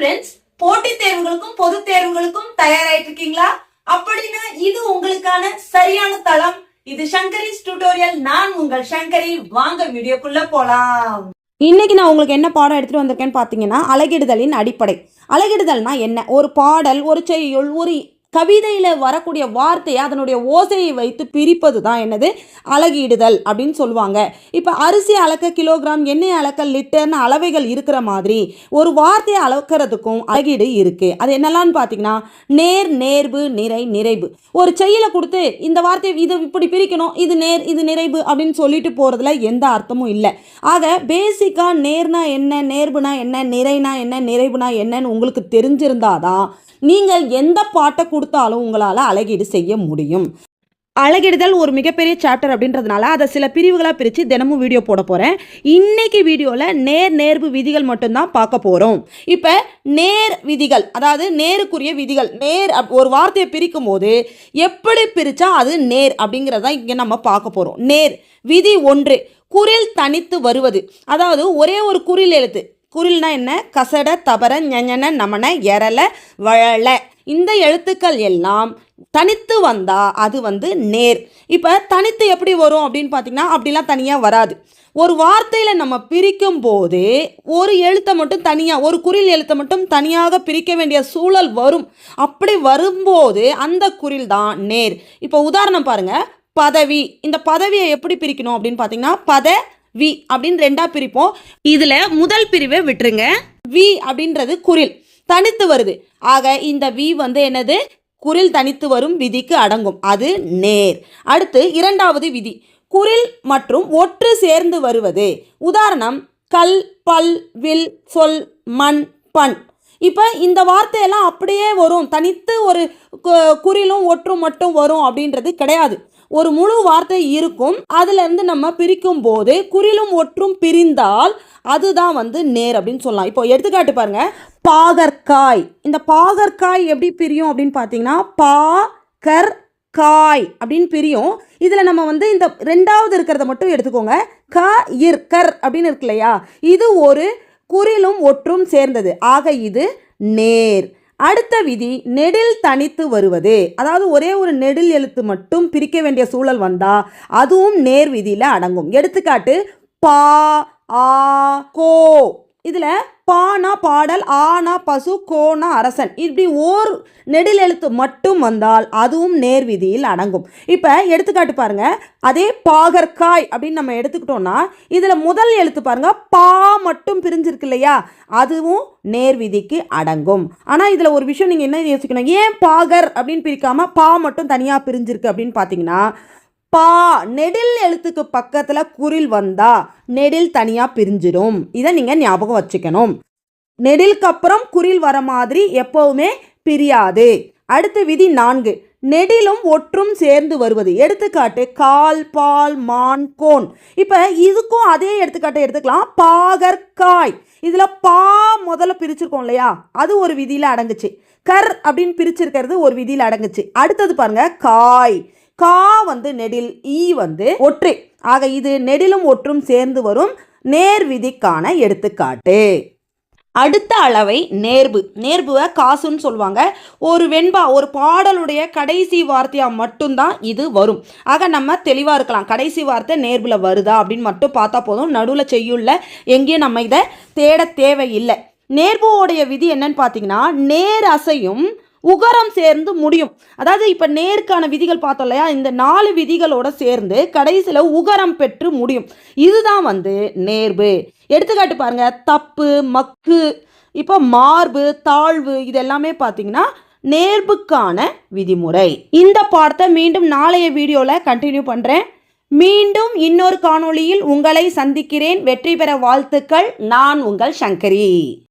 Friends போட்டித் தேர்வுகளுக்கும் பொது தேர்வுகளுக்கும் தயாராயிட்டு இருக்கீங்களா அப்படின்னா இது உங்களுக்கான சரியான தளம். இது சங்கரிஸ் டியூட்டோரியல் நான் உங்கள் சங்கரி. வாங்க வீடியோக்குள்ள போலாம். இன்னைக்கு நான் உங்களுக்கு என்ன பாடம் எடுத்துட்டு வந்திருக்கேன்னு பார்த்தீங்கன்னா அழகிடுதலின் அடிப்படை. அழகிடுதல்னா என்ன? ஒரு பாடல் ஒரு செய்யுள் ஒரு கவிதையில் வரக்கூடிய வார்த்தையை அதனுடைய ஓசையை வைத்து பிரிப்பது தான் என்னது? அழகிடுதல் அப்படின்னு சொல்லுவாங்க. இப்போ அரிசி அளக்க கிலோகிராம் எண்ணெய் அளக்க லிட்டர்னு அளவைகள் இருக்கிற மாதிரி ஒரு வார்த்தையை அளக்கிறதுக்கும் அழகீடு இருக்குது அது என்னெல்லாம்னு பார்த்தீங்கன்னா நேர் நேர்வு நிறை நிறைவு ஒரு செயலை கொடுத்து இந்த வார்த்தையை இது இப்படி பிரிக்கணும் இது நேர் இது நிறைவு அப்படின்னு சொல்லிட்டு போகிறதுல எந்த அர்த்தமும் இல்லை. ஆக பேசிக்காக நேர்னா என்ன நேர்வுனா என்ன நிறைனா என்ன நிறைவுனா என்னன்னு உங்களுக்கு தெரிஞ்சிருந்தாதான் நீங்கள் எந்த பாட்டை கொடுத்தாலும் உங்களால் அழகீடு செய்ய முடியும். அழகிடுதல் ஒரு மிகப்பெரிய சாப்டர் அப்படின்றதுனால அதை சில பிரிவுகளாக பிரித்து தினமும் வீடியோ போட போகிறேன் இன்னைக்கு வீடியோவில் நேர் நேர்வு விதிகள் மட்டும்தான் பார்க்க போகிறோம் இப்போ நேர் விதிகள் அதாவது நேருக்குரிய விதிகள் நேர் அப்- ஒரு வார்த்தையை பிரிக்கும் போது எப்படி பிரித்தா அது நேர் அப்படிங்கிறத இங்கே நம்ம பார்க்க போகிறோம் நேர் விதி ஒன்று குரில் தனித்து வருவது. அதாவது ஒரே ஒரு குறில் எழுத்து. குரில்னா என்ன? கசட தபர ஞன நமன எரல வழல இந்த எழுத்துக்கள் எல்லாம் தனித்து வந்தால் அது வந்து நேர். இப்போ தனித்து எப்படி வரும் அப்படின்னு பார்த்தீங்கன்னா அப்படிலாம் தனியாக வராது. ஒரு வார்த்தையில் நம்ம பிரிக்கும் போது ஒரு எழுத்தை மட்டும் தனியாக ஒரு குறில் எழுத்தை மட்டும் தனியாக பிரிக்க வேண்டிய சூழல் வரும். அப்படி வரும்போது அந்த குறில் தான் நேர். இப்போ உதாரணம் பாருங்க பதவி. இந்த பதவியை எப்படி பிரிக்கணும் அப்படின்னு பார்த்தீங்கன்னா பத வி அப்படின்னு ரெண்டாக பிரிப்போம். இதில் முதல் பிரிவை விட்டுருங்க. வி அப்படின்றது குரில் தனித்து வருது. ஆக இந்த வி வந்து என்னது? குரில் தனித்து வரும் விதிக்கு அடங்கும். அது நேர். அடுத்து இரண்டாவது விதி. குரில் மற்றும் ஒற்று சேர்ந்து வருவது. உதாரணம் கல் பல் வில் சொல் மண் பண். இப்போ இந்த வார்த்தையெல்லாம் அப்படியே வரும். தனித்து ஒரு கு- குறிலும் ஒற்றும் மட்டும் வரும் அப்படின்றது கிடையாது. ஒரு முழு வார்த்தை இருக்கும். அதுலேருந்து நம்ம பிரிக்கும் போது குறிலும் ஒற்றும் பிரிந்தால் அதுதான் வந்து நேர் அப்படின்னு சொல்லலாம். இப்போ எடுத்துக்காட்டு பாருங்க. பாகற்காய். இந்த பாகற்காய் எப்படி பிரியும் அப்படின்னு பார்த்தீங்கன்னா பா கர் காய் அப்படின்னு பிரியும். இதில் நம்ம வந்து இந்த ரெண்டாவது இருக்கிறத மட்டும் எடுத்துக்கோங்க. க இர் கர் அப்படின்னு இருக்கு இல்லையா? இது ஒரு குறிலும் ஒற்றும் சேர்ந்தது. ஆக இது நேர். அடுத்த விதி நெடில் தனித்து வருவது. அதாவது ஒரே ஒரு நெடில் எழுத்து மட்டும் பிரிக்க வேண்டிய சூழல் வந்தால் அதுவும் நேர் விதியில் அடங்கும். எடுத்துக்காட்டு பா ஆ கோ. இதில் பானா பாடல் ஆனா பசு கோனா அரசன் இப்படி ஓர் நெடில் எழுத்து மட்டும் வந்தால் அதுவும் நேர்விதியில் அடங்கும். இப்போ எடுத்துக்காட்டு பாருங்க. அதே பாகற்காய் அப்படின்னு நம்ம எடுத்துக்கிட்டோம்னா இதில் முதல் எழுத்து பாருங்க. பா மட்டும் பிரிஞ்சிருக்கு இல்லையா? அதுவும் நேர்விதிக்கு அடங்கும். ஆனால் இதில் ஒரு விஷயம் நீங்கள் என்ன யோசிக்கணும்? ஏன் பாகர் அப்படின்னு பிரிக்காமல் பா மட்டும் தனியாக பிரிஞ்சிருக்கு அப்படின்னு பார்த்தீங்கன்னா பா நெடில் எழுத்துக்கு பக்கத்தில் குரில் வந்தா நெடில் தனியாக பிரிஞ்சிடும் இதை நீங்கள் ஞாபகம் வச்சுக்கணும். நெடிலுக்கு அப்புறம் குரில் வர மாதிரி எப்போவுமே பிரியாது. அடுத்த விதி நான்கு. நெடிலும் ஒற்றும் சேர்ந்து வருவது. எடுத்துக்காட்டு கால் பால் மான் கோன். இப்போ இதுக்கும் அதே எடுத்துக்காட்டை எடுத்துக்கலாம். பாகற்காய். இதில் பா முதல்ல பிரிச்சிருக்கோம் இல்லையா? அது ஒரு விதியில் அடங்குச்சு. கர் அப்படின்னு பிரிச்சிருக்கிறது ஒரு விதியில் அடங்குச்சு. அடுத்தது பாருங்க காய். கா வந்து நெடில் ஈ வந்து ஒற்று. ஆக இது நெடிலும் ஒற்றும் சேர்ந்து வரும் நேர் விதிக்கான எடுத்துக்காட்டு. அடுத்த அளவை நேர்வு நேர்புவை காசுன்னு சொல்லுவாங்க. ஒரு வெண்பா ஒரு பாடலுடைய கடைசி வார்த்தையாக மட்டும்தான் இது வரும். ஆக நம்ம தெளிவாக இருக்கலாம். கடைசி வார்த்தை நேர்வில் வருதா அப்படின்னு மட்டும் பார்த்தா போதும். நடுவில் செய்யுள்ள எங்கேயும் நம்ம இதை தேட தேவையில்லை. நேர்வோடைய விதி என்னன்னு பார்த்தீங்கன்னா நேர் அசையும் உகரம் சேர்ந்து முடியும். அதாவது இப்போ நேருக்கான விதிகள் பார்த்தோம் இல்லையா? இந்த நாலு விதிகளோட சேர்ந்து கடைசியில் உகரம் பெற்று முடியும். இதுதான் வந்து நேர்வு எடுத்துக்காட்டு பாருங்க. தப்பு மக்கு இப்போ மார்பு தாழ்வு இது எல்லாமே பார்த்தீங்கன்னா நேர்வுக்கான விதிமுறை. இந்த பாடத்தை மீண்டும் நாளைய வீடியோவில் கண்டினியூ பண்ணுறேன் மீண்டும் இன்னொரு காணொளியில் உங்களை சந்திக்கிறேன். வெற்றி பெற வாழ்த்துக்கள். நான் உங்கள் சங்கரி.